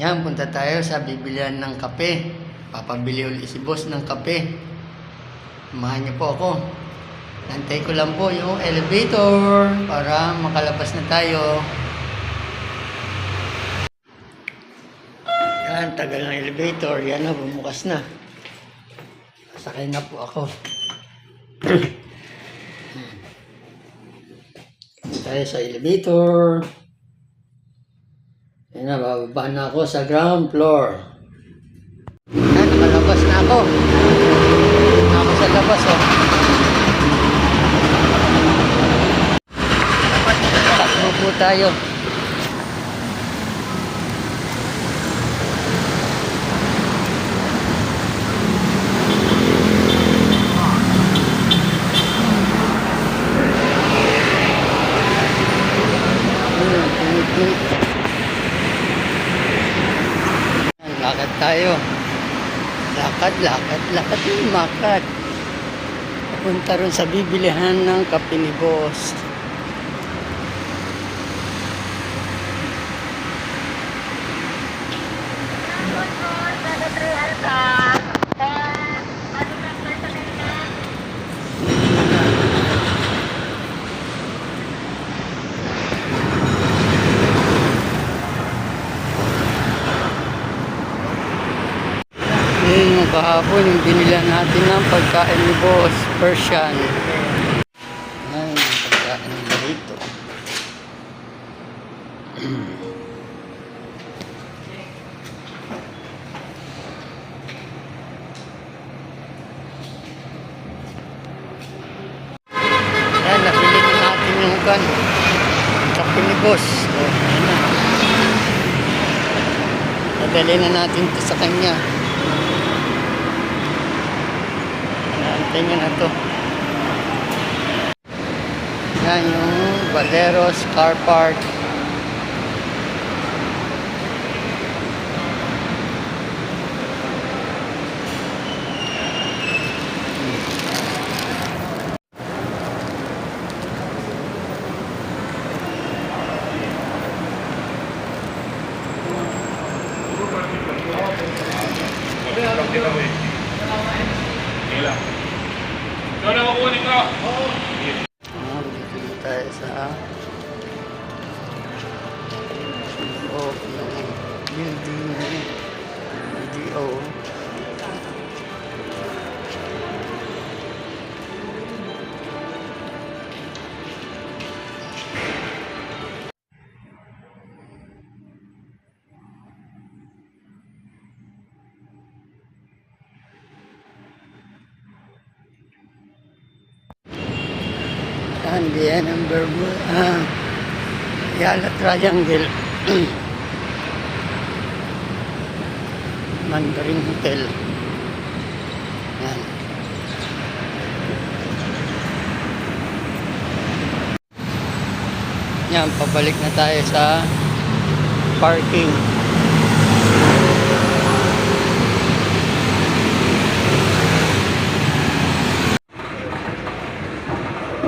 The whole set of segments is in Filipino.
Yan, punta tayo sa bibilihan ng kape. Papabili ulit si boss ng kape. Samahan niyo po ako. Nantay ko lang po yung elevator para makalabas na tayo. Yan, tagal ng elevator. Yan na, bumukas na. Sakay na po ako. tayo sa elevator. Yan na, bababa na ako sa ground floor. Yan, nakalabas na ako. Ako sa labas, oh. Takbo po tayo. Hmm, tumitlit. Lakad tayo. Lakad, lakad, lakad yung makad. Punta ron sa bibilihan ng kape ni boss. Yun yung kahapon, yung binila natin ng pagkain ni boss, Persian. Yan yung pagkain nila dito. Yan, nabili na natin yung kan. Kape ni boss. Oh, yan na. Nadali na natin ito sa kanya. Naantay niya na to. Yan yung Valeros Car Park. Ikaw na makunin ko. Ah, dito tayo sa loob ng building ng. Yan, yan ang Bermuda. Ah, Yala Triangle. Mandarin Hotel. Yan. Yan, pabalik na tayo sa parking.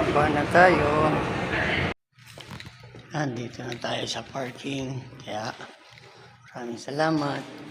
Baba na tayo. Nandito na tayo sa parking. Kaya maraming salamat.